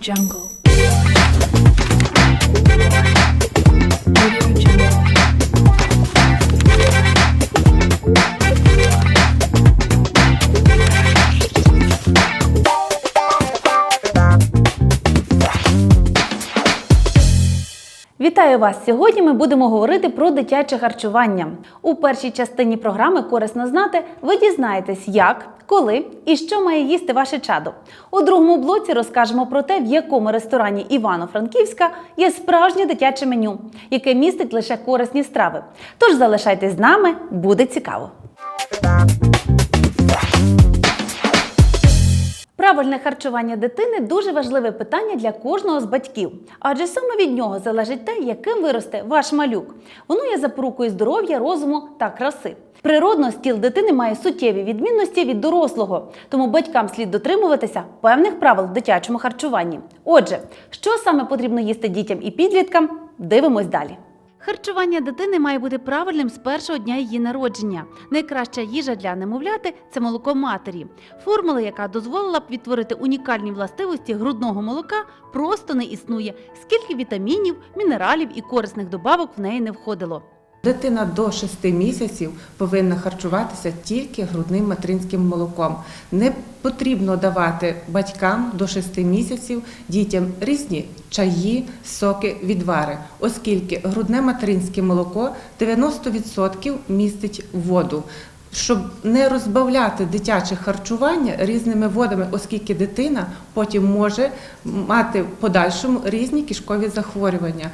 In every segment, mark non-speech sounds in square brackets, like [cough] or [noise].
Jungle. Вітаю вас! Сьогодні ми будемо говорити про дитяче харчування. У першій частині програми корисно знати, ви дізнаєтесь, як, коли і що має їсти ваше чадо. У другому блоці розкажемо про те, в якому ресторані Івано-Франківська є справжнє дитяче меню, яке містить лише корисні страви. Тож залишайтесь з нами, буде цікаво. Правильне харчування дитини дуже важливе питання для кожного з батьків, адже саме від нього залежить те, яким виросте ваш малюк. Воно є запорукою здоров'я, розуму та краси. Природно, стіл дитини має суттєві відмінності від дорослого, тому батькам слід дотримуватися певних правил в дитячому харчуванні. Отже, що саме потрібно їсти дітям і підліткам, дивимось далі. Харчування дитини має бути правильним з першого дня її народження. Найкраща їжа для немовляти це молоко матері. Формула, яка дозволила б відтворити унікальні властивості грудного молока, просто не існує. Скільки вітамінів, мінералів і корисних добавок в неї не входило. Дитина до 6 місяців повинна харчуватися тільки грудним материнським молоком. Не потрібно давати батькам до 6 місяців дітям різні чаї, соки, відвари, оскільки грудне материнське молоко 90% містить воду. Щоб не розбавляти дитяче харчування різними водами, оскільки дитина потім може мати в подальшому різні кишкові захворювання.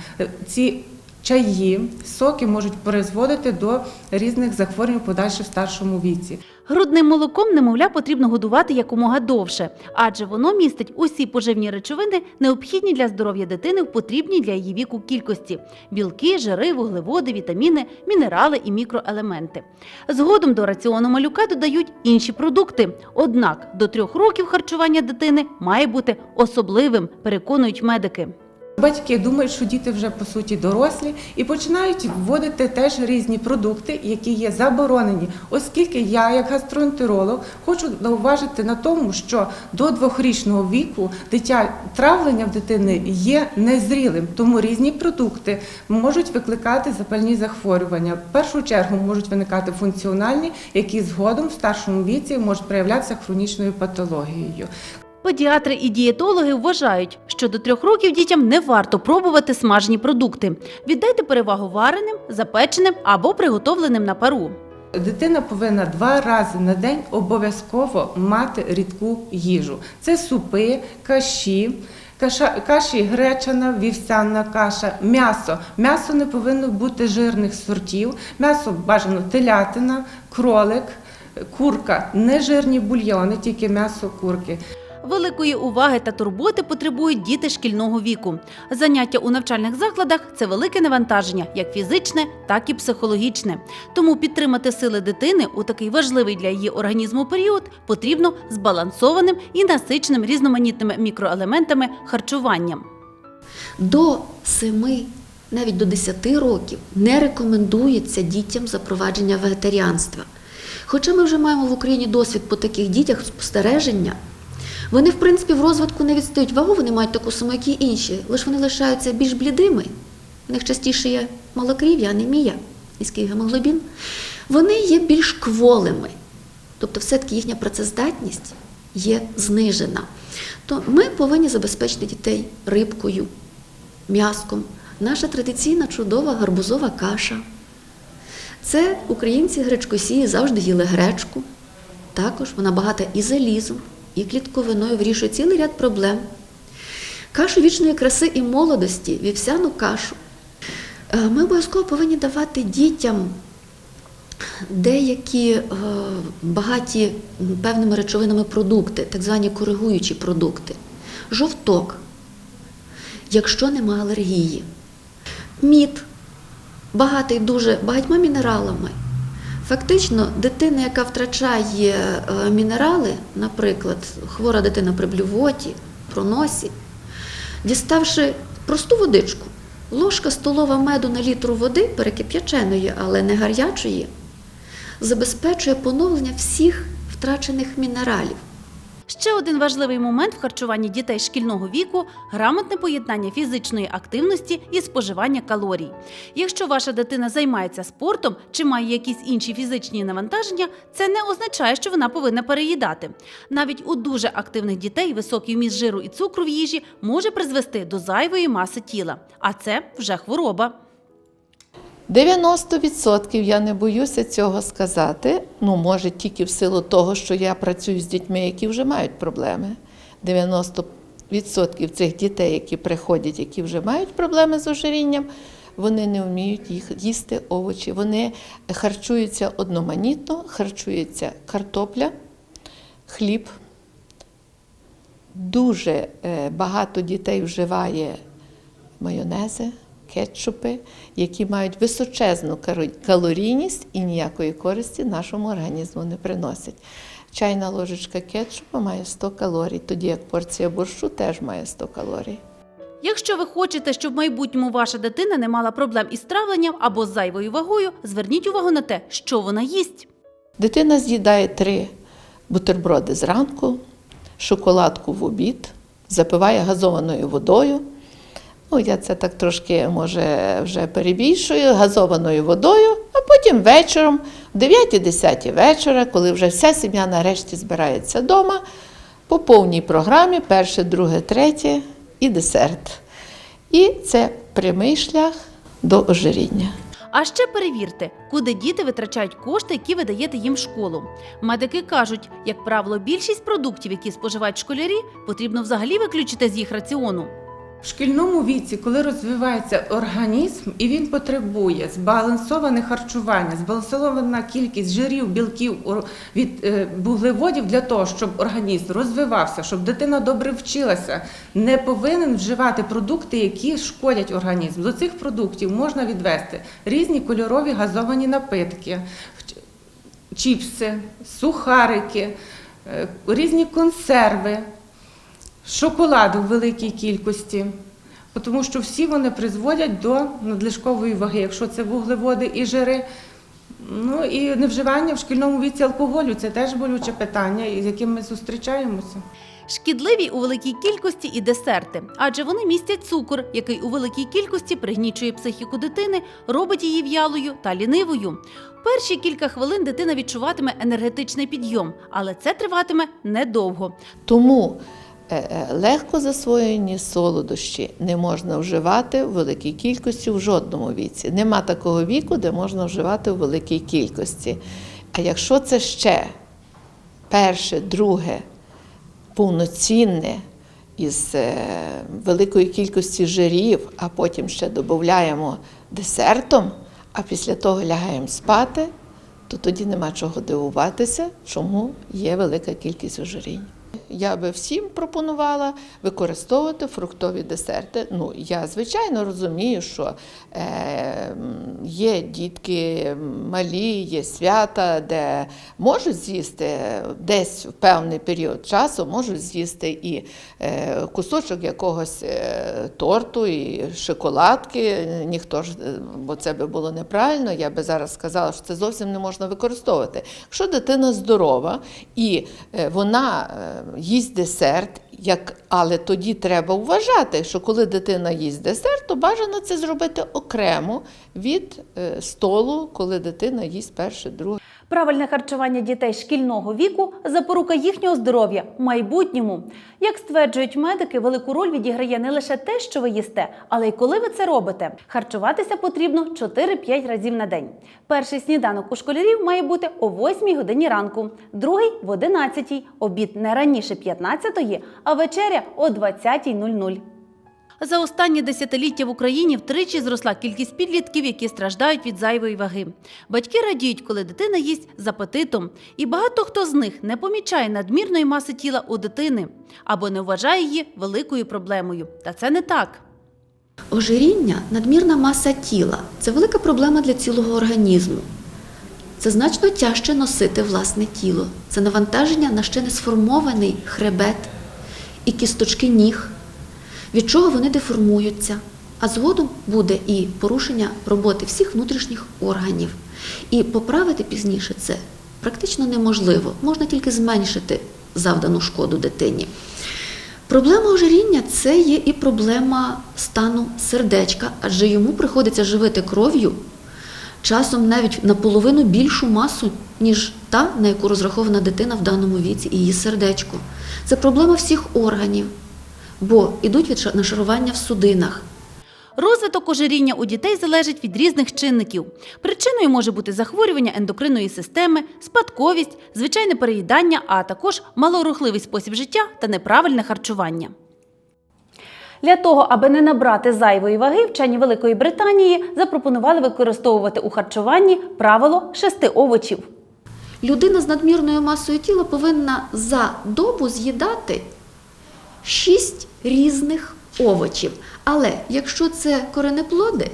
Ці чаї, соки можуть призводити до різних захворювань подальше в старшому віці. Грудним молоком немовля потрібно годувати якомога довше, адже воно містить усі поживні речовини, необхідні для здоров'я дитини в потрібній для її віку кількості: білки, жири, вуглеводи, вітаміни, мінерали і мікроелементи. Згодом до раціону малюка додають інші продукти. Однак до трьох років харчування дитини має бути особливим, переконують медики. Батьки думають, що діти вже по суті дорослі і починають вводити теж різні продукти, які є заборонені, оскільки я, як гастроентеролог, хочу зауважити на тому, що до двохрічного віку дитя травлення в дитини є незрілим, тому різні продукти можуть викликати запальні захворювання. В першу чергу можуть виникати функціональні, які згодом в старшому віці можуть проявлятися хронічною патологією. Педіатри і дієтологи вважають, що до трьох років дітям не варто пробувати смажені продукти. Віддайте перевагу вареним, запеченим або приготовленим на пару. Дитина повинна два рази на день обов'язково мати рідку їжу. Це супи, каші. Каша, каші гречана, вівсяна каша, м'ясо. М'ясо не повинно бути жирних сортів. М'ясо бажано телятина, кролик, курка, не жирні бульйони, тільки м'ясо курки. Великої уваги та турботи потребують діти шкільного віку. Заняття у навчальних закладах це велике навантаження, як фізичне, так і психологічне. Тому підтримати сили дитини у такий важливий для її організму період потрібно збалансованим і насиченим різноманітними мікроелементами харчуванням. До 7, навіть до 10 років не рекомендується дітям запровадження вегетаріанства. Хоча ми вже маємо в Україні досвід по таких дітях спостереження, вони, в принципі, в розвитку не відстають вагу, вони мають таку саму, як і інші, лише вони лишаються більш блідими. У них частіше є малокрів'я, анемія, низький гемоглобін. Вони є більш кволими. Тобто, все-таки їхня працездатність є знижена. То ми повинні забезпечити дітей рибкою, м'яском. Наша традиційна чудова гарбузова каша. Це українці гречкосії завжди їли гречку. Також вона багата і залізом, і клітковиною вирішує цілий ряд проблем. Кашу вічної краси і молодості, вівсяну кашу. Е, Ми обов'язково повинні давати дітям деякі е, багаті певними речовинами продукти, так звані коригуючі продукти. Жовток, якщо нема алергії. Мід, багатий дуже багатьма мінералами. Фактично, дитина, яка втрачає е, мінерали, наприклад, хвора дитина при блювоті, проносі, діставши просту водичку, ложка столова меду на літру води, перекип'яченої, але не гарячої, забезпечує поновлення всіх втрачених мінералів. Ще один важливий момент в харчуванні дітей шкільного віку грамотне поєднання фізичної активності і споживання калорій. Якщо ваша дитина займається спортом чи має якісь інші фізичні навантаження, це не означає, що вона повинна переїдати. Навіть у дуже активних дітей високий вміст жиру і цукру в їжі може призвести до зайвої маси тіла, а це вже хвороба. 90% я не боюся цього сказати. Ну, може, тільки в силу того, що я працюю з дітьми, які вже мають проблеми. 90% цих дітей, які приходять, які вже мають проблеми з ожирінням, вони не вміють їх їсти овочі. Вони харчуються одноманітно, харчується картопля, хліб. Дуже е, багато дітей вживає майонези, кетчупи, які мають височезну калорійність і ніякої користі нашому організму не приносять. Чайна ложечка кетчупу має 100 калорій, тоді як порція борщу теж має 100 калорій. Якщо ви хочете, щоб в майбутньому ваша дитина не мала проблем із травленням або з зайвою вагою, зверніть увагу на те, що вона їсть. Дитина з'їдає три бутерброди зранку, шоколадку в обід, запиває газованою водою. Ну, я це так трошки, може, вже перебільшую, газованою водою, а потім вечором, в 9-10 вечора, коли вже вся сім'я нарешті збирається вдома, по повній програмі перше, друге, третє і десерт. І це прямий шлях до ожиріння. А ще перевірте, куди діти витрачають кошти, які ви даєте їм в школу. Медики кажуть, як правило, більшість продуктів, які споживають школярі, потрібно взагалі виключити з їх раціону. Шкільному віці, коли розвивається організм і він потребує збалансоване харчування, збалансована кількість жирів, білків від е, вуглеводів для того, щоб організм розвивався, щоб дитина добре вчилася, не повинен вживати продукти, які шкодять організму. До цих продуктів можна відвести різні кольорові газовані напитки, чіпси, сухарики, е, різні консерви шоколаду в великій кількості, тому що всі вони призводять до надлишкової ваги, якщо це вуглеводи і жири. Ну і невживання в шкільному віці алкоголю це теж болюче питання, з яким ми зустрічаємося. Шкідливі у великій кількості і десерти, адже вони містять цукор, який у великій кількості пригнічує психіку дитини, робить її в'ялою та лінивою. Перші кілька хвилин дитина відчуватиме енергетичний підйом, але це триватиме недовго. Тому легко засвоєні солодощі не можна вживати в великій кількості в жодному віці. Нема такого віку, де можна вживати в великій кількості. А якщо це ще перше, друге, повноцінне із е, великої кількості жирів, а потім ще додаємо десертом, а після того лягаємо спати, то тоді нема чого дивуватися, чому є велика кількість ожирінь. Я би всім пропонувала використовувати фруктові десерти. Ну, я звичайно розумію, що е, є дітки малі, є свята, де можуть з'їсти десь в певний період часу, можуть з'їсти і е, кусочок якогось е, торту, і шоколадки. Ніхто ж, е, бо це би було неправильно. Я би зараз сказала, що це зовсім не можна використовувати. Якщо дитина здорова і е, вона їсть десерт, як, але тоді треба вважати, що коли дитина їсть десерт, то бажано це зробити окремо від е, столу, коли дитина їсть перше, друге. Правильне харчування дітей шкільного віку запорука їхнього здоров'я майбутньому. Як стверджують медики, велику роль відіграє не лише те, що ви їсте, але й коли ви це робите. Харчуватися потрібно 4-5 разів на день. Перший сніданок у школярів має бути о 8 годині ранку, другий в 11, обід не раніше 15, а вечеря о 20.00. За останні десятиліття в Україні втричі зросла кількість підлітків, які страждають від зайвої ваги. Батьки радіють, коли дитина їсть з апетитом, і багато хто з них не помічає надмірної маси тіла у дитини або не вважає її великою проблемою. Та це не так. Ожиріння, надмірна маса тіла це велика проблема для цілого організму. Це значно тяжче носити власне тіло. Це навантаження на ще не сформований хребет і кісточки ніг, від чого вони деформуються. А згодом буде і порушення роботи всіх внутрішніх органів. І поправити пізніше це практично неможливо. Можна тільки зменшити завдану шкоду дитині. Проблема ожиріння це є і проблема стану сердечка, адже йому приходиться живити кров'ю часом навіть наполовину більшу масу, ніж та, на яку розрахована дитина в даному віці, і її сердечко. Це проблема всіх органів, бо йдуть від нашарування в судинах. Розвиток ожиріння у дітей залежить від різних чинників. Причиною може бути захворювання ендокринної системи, спадковість, звичайне переїдання, а також малорухливий спосіб життя та неправильне харчування. Для того, аби не набрати зайвої ваги, вчені Великої Британії запропонували використовувати у харчуванні правило шести овочів. Людина з надмірною масою тіла повинна за добу з'їдати 6 різних овочів. Але якщо це коренеплоди,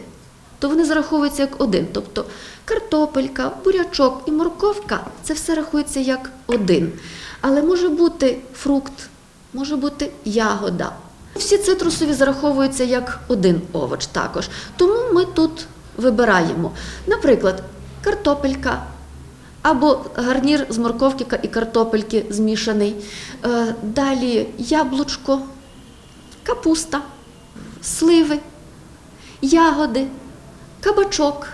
то вони зараховуються як один. Тобто картопелька, бурячок і морковка це все рахується як один. Але може бути фрукт, може бути ягода. Всі цитрусові зараховуються як один овоч також. Тому ми тут вибираємо, наприклад, картопелька, або гарнір з морковки і картопельки змішаний. Е, Далі яблучко, капуста, сливи, ягоди, кабачок.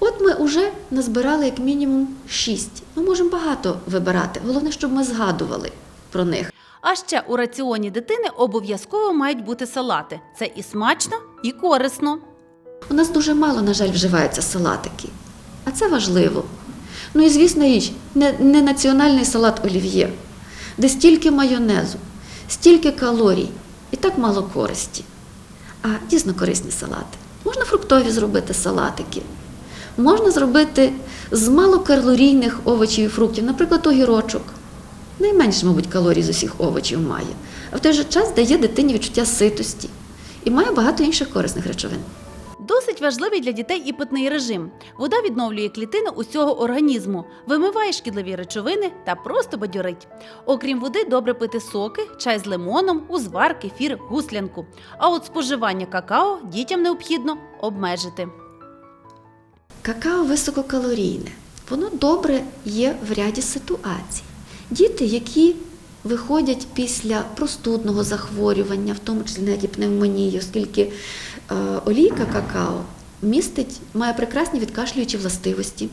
От ми вже назбирали як мінімум шість. Ми можемо багато вибирати. Головне, щоб ми згадували про них. А ще у раціоні дитини обов'язково мають бути салати. Це і смачно, і корисно. У нас дуже мало, на жаль, вживаються салатики. А це важливо. Ну і звісно річ, не, не національний салат олів'є, де стільки майонезу, стільки калорій і так мало користі. А дійсно корисні салати. Можна фруктові зробити салатики. Можна зробити з малокалорійних овочів і фруктів, наприклад, огірочок. Найменше, мабуть, калорій з усіх овочів має. А в той же час дає дитині відчуття ситості і має багато інших корисних речовин. Досить важливий для дітей і питний режим. Вода відновлює клітини усього організму, вимиває шкідливі речовини та просто бадьорить. Окрім води, добре пити соки, чай з лимоном, узвар, кефір, гуслянку. А от споживання какао дітям необхідно обмежити. Какао висококалорійне. Воно добре є в ряді ситуацій. Діти, які виходять після простудного захворювання, в тому числі навіть пневмонії, оскільки е, олійка какао містить, має прекрасні відкашлюючі властивості.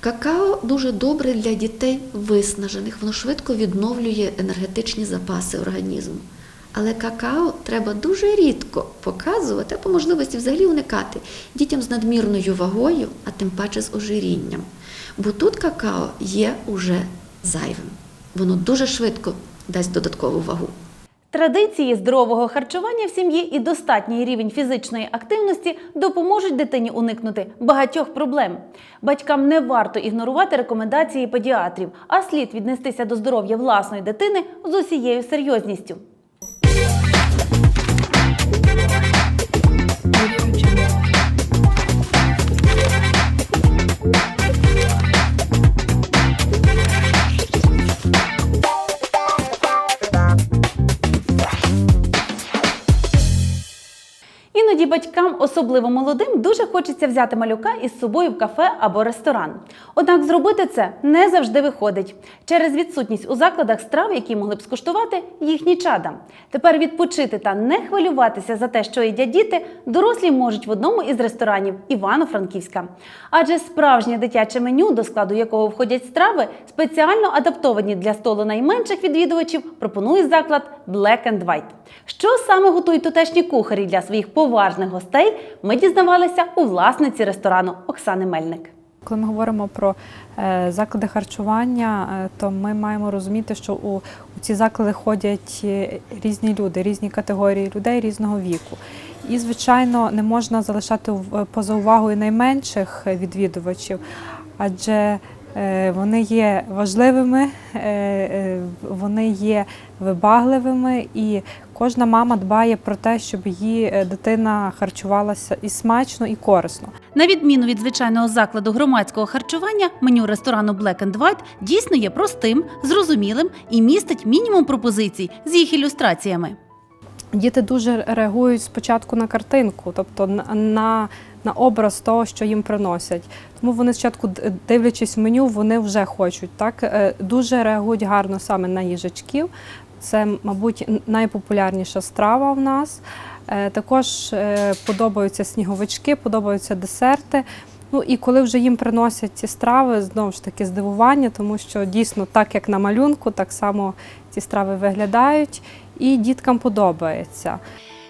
Какао дуже добре для дітей виснажених, воно швидко відновлює енергетичні запаси організму. Але какао треба дуже рідко показувати, а по можливості взагалі уникати дітям з надмірною вагою, а тим паче з ожирінням. Бо тут какао є уже зайвим. Воно дуже швидко дасть додаткову вагу. Традиції здорового харчування в сім'ї і достатній рівень фізичної активності допоможуть дитині уникнути багатьох проблем. Батькам не варто ігнорувати рекомендації педіатрів, а слід віднестися до здоров'я власної дитини з усією серйозністю. Батькам, особливо молодим, дуже хочеться взяти малюка із собою в кафе або ресторан. Однак зробити це не завжди виходить через відсутність у закладах страв, які могли б скуштувати їхні чада. Тепер відпочити та не хвилюватися за те, що їдять діти, дорослі можуть в одному із ресторанів Івано-Франківська. Адже справжнє дитяче меню, до складу якого входять страви, спеціально адаптовані для столу найменших відвідувачів, пропонує заклад Black and White. Що саме готують тутешні кухарі для своїх поважних гостей, ми дізнавалися у власниці ресторану Оксани Мельник. Коли ми говоримо про е, заклади харчування, е, то ми маємо розуміти, що у, ці заклади ходять е, різні люди, різні категорії людей різного віку. І, звичайно, не можна залишати поза увагою найменших відвідувачів, адже вони є важливими, е, е, вони є вибагливими, і кожна мама дбає про те, щоб її е, дитина харчувалася і смачно, і корисно. На відміну від звичайного закладу громадського харчування, меню ресторану Black and White дійсно є простим, зрозумілим і містить мінімум пропозицій з їх ілюстраціями. Діти дуже реагують спочатку на картинку, тобто на, на, образ того, що їм приносять. Тому вони спочатку, дивлячись меню, вони вже хочуть. Так? Е, Дуже реагують гарно саме на їжачків. Це, мабуть, найпопулярніша страва в нас. Е, Також е, подобаються сніговички, подобаються десерти. Ну і коли вже їм приносять ці страви, знову ж таки здивування, тому що дійсно так як на малюнку, так само ці страви виглядають, і діткам подобається.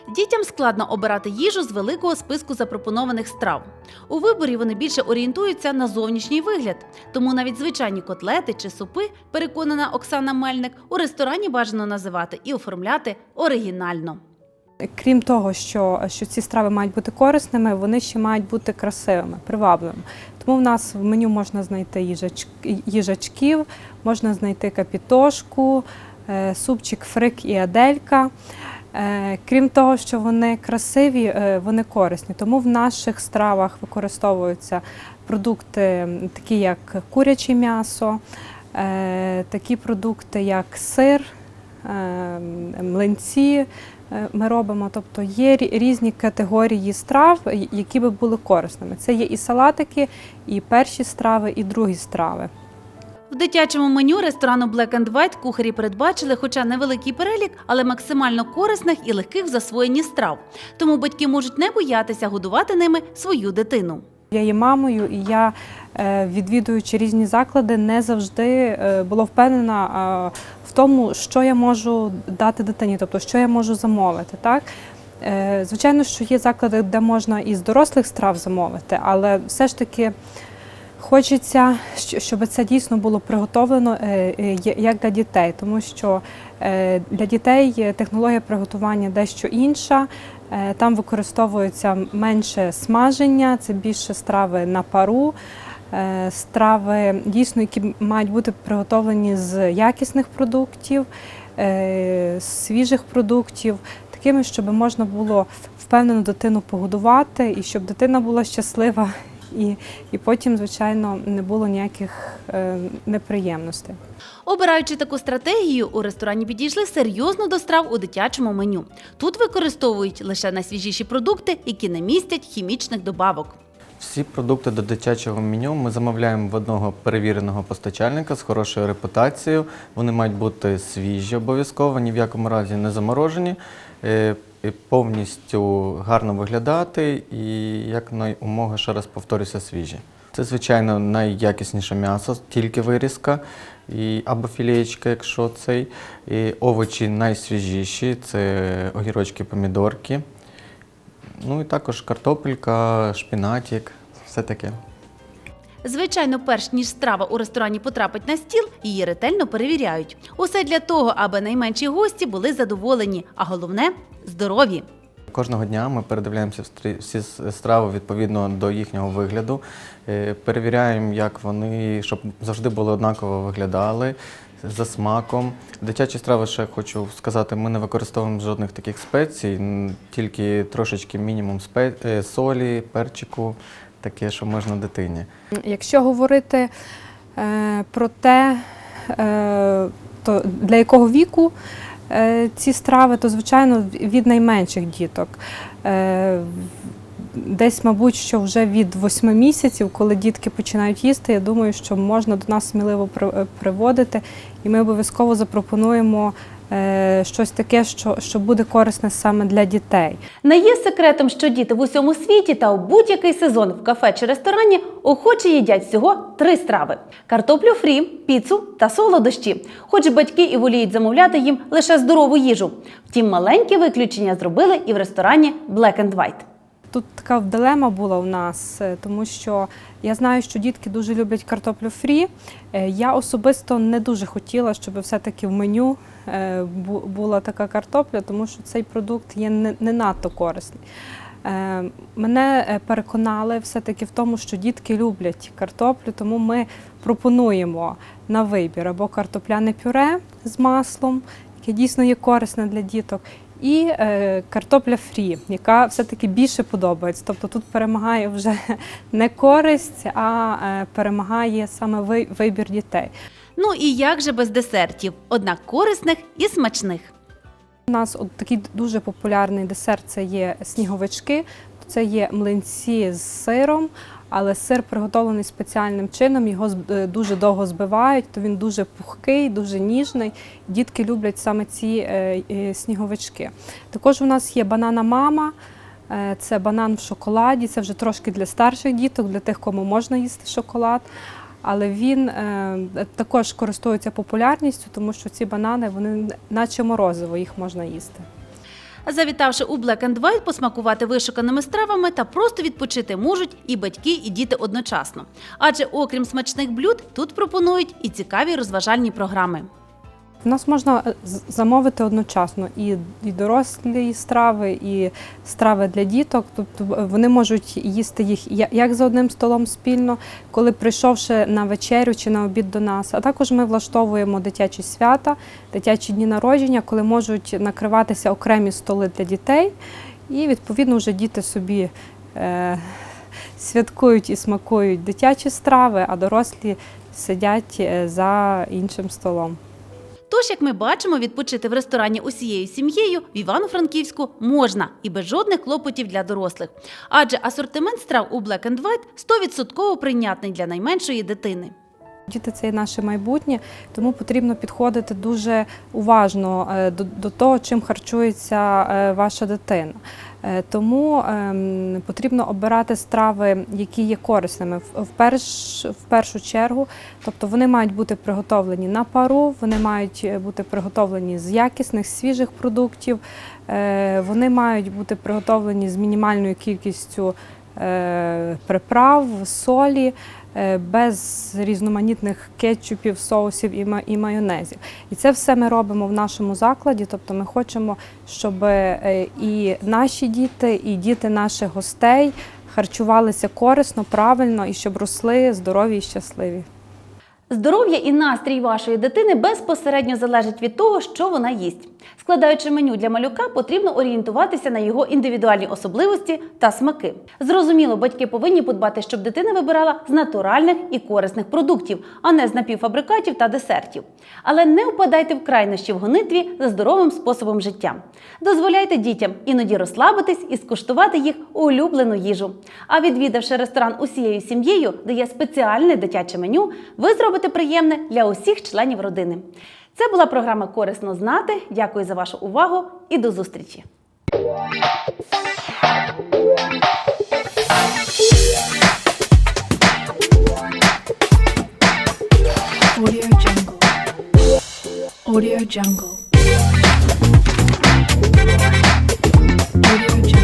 Дітям складно обирати їжу з великого списку запропонованих страв. У виборі вони більше орієнтуються на зовнішній вигляд, тому навіть звичайні котлети чи супи, переконана Оксана Мельник, у ресторані бажано називати і оформляти оригінально. Крім того, що, що ці страви мають бути корисними, вони ще мають бути красивими, привабливими. Тому в нас в меню можна знайти їжач, їжачків, можна знайти капітошку, е, супчик фрик і аделька. Е, Крім того, що вони красиві, е, вони корисні. Тому в наших стравах використовуються продукти, такі як куряче м'ясо, е, такі продукти, як сир, млинці. Ми робимо, тобто є різні категорії страв, які би були корисними. Це є і салатики, і перші страви, і другі страви. В дитячому меню ресторану Black and White кухарі передбачили, хоча невеликий перелік, але максимально корисних і легких в засвоєнні страв. Тому батьки можуть не боятися годувати ними свою дитину. Я є мамою, і я, е, відвідуючи різні заклади, не завжди е, була впевнена е, в тому, що я можу дати дитині, тобто що я можу замовити. Так? Звичайно, що є заклади, де можна і з дорослих страв замовити, але все ж таки хочеться, щоб це дійсно було приготовлено е, е, як для дітей, тому що е, для дітей технологія приготування дещо інша. Там використовується менше смаження, це більше страви на пару, страви дійсно, які мають бути приготовлені з якісних продуктів, свіжих продуктів, такими, щоб можна було впевнено дитину погодувати і щоб дитина була щаслива. І, і потім, звичайно, не було ніяких е, неприємностей. Обираючи таку стратегію, у ресторані підійшли серйозно до страв у дитячому меню. Тут використовують лише найсвіжіші продукти, які не містять хімічних добавок. Всі продукти до дитячого меню ми замовляємо в одного перевіреного постачальника з хорошою репутацією. Вони мають бути свіжі обов'язково, ні в якому разі не заморожені, е, повністю гарно виглядати і як найумога, ще раз повторюся, свіжі. Це, звичайно, найякісніше м'ясо, тільки вирізка, і, або філеєчка, якщо цей. І овочі найсвіжіші це огірочки, помідорки. Ну і також картопелька, шпінатик, все таке. Звичайно, перш ніж страва у ресторані потрапить на стіл, її ретельно перевіряють. Усе для того, аби найменші гості були задоволені, а головне здорові. Кожного дня ми передивляємося всі страви відповідно до їхнього вигляду. Е, Перевіряємо, як вони, щоб завжди були однаково виглядали за смаком. Дитячі страви ще хочу сказати, ми не використовуємо жодних таких спецій, тільки трошечки мінімум е, солі, перчику, таке, що можна дитині. Якщо говорити е, про те, е, то для якого віку е, ці страви, то звичайно від найменших діток. Е, Десь, мабуть, що вже від восьми місяців, коли дітки починають їсти, я думаю, що можна до нас сміливо при- приводити, і ми обов'язково запропонуємо щось таке, що, що буде корисне саме для дітей. Не є секретом, що діти в усьому світі та у будь-який сезон в кафе чи ресторані охоче їдять всього три страви: картоплю фрі, піцу та солодощі. Хоч батьки і воліють замовляти їм лише здорову їжу. Втім, маленьке виключення зробили і в ресторані Black and White. Тут така дилема була у нас, е, тому що я знаю, що дітки дуже люблять картоплю фрі. Е, Я особисто не дуже хотіла, щоб все-таки в меню е, була така картопля, тому що цей продукт є не, надто корисний. Е, Мене переконали все-таки в тому, що дітки люблять картоплю, тому ми пропонуємо на вибір або картопляне пюре з маслом, яке дійсно є корисне для діток, і е, картопля фрі, яка все-таки більше подобається. Тобто тут перемагає вже [laughs] не користь, а е, перемагає саме ви- вибір дітей. Ну і як же без десертів, однак корисних і смачних. У нас от такий дуже популярний десерт це є сніговички. Це є млинці з сиром, але сир приготовлений спеціальним чином. Його е, дуже довго збивають, то він дуже пухкий, дуже ніжний. Дітки люблять саме ці е, е, сніговички. Також у нас є банана мама. Це банан в шоколаді, це вже трошки для старших діток, для тих, кому можна їсти шоколад. Але він також користується популярністю, тому що ці банани вони наче морозиво, їх можна їсти. Завітавши у Black and White, посмакувати вишуканими стравами та просто відпочити можуть і батьки, і діти одночасно. Адже окрім смачних блюд, тут пропонують і цікаві розважальні програми. У нас можна е, замовити одночасно і, і дорослі страви, і страви для діток. Тобто е, вони можуть їсти їх як за одним столом спільно, коли прийшовши на вечерю чи на обід до нас. А також ми влаштовуємо дитячі свята, дитячі дні народження, коли можуть накриватися окремі столи для дітей, і відповідно вже діти собі. Е- Святкують і смакують дитячі страви, а дорослі сидять е, за іншим столом. Тож, як ми бачимо, відпочити в ресторані усією сім'єю в Івано-Франківську можна і без жодних клопотів для дорослих. Адже асортимент страв у Black and White 100% прийнятний для найменшої дитини. Діти це є наше майбутнє, тому потрібно підходити дуже уважно е, до, до того, чим харчується е, ваша дитина. Е, Тому ем, потрібно обирати страви, які є корисними. В, перш, в першу чергу, тобто вони мають бути приготовлені на пару, вони мають е, бути приготовлені з якісних свіжих продуктів, е, вони мають бути приготовлені з мінімальною кількістю приправ, солі, е, без різноманітних кетчупів, соусів і майонезів. І це все ми робимо в нашому закладі. Тобто ми хочемо, щоб е, і наші діти, і діти наших гостей харчувалися корисно, правильно і щоб росли здорові і щасливі. Здоров'я і настрій вашої дитини безпосередньо залежить від того, що вона їсть. Складаючи меню для малюка, потрібно орієнтуватися на його індивідуальні особливості та смаки. Зрозуміло, батьки повинні подбати, щоб дитина вибирала з натуральних і корисних продуктів, а не з напівфабрикатів та десертів. Але не впадайте в крайнощі в гонитві за здоровим способом життя. Дозволяйте дітям іноді розслабитись і скуштувати їх улюблену їжу. А відвідавши ресторан усією сім'єю, де є спеціальне дитяче меню, ви зробите приємне для усіх членів родини. Це була програма Корисно знати. Дякую за вашу увагу і до зустрічі! Audio Jungle. Audio Jungle. Audio Jungle.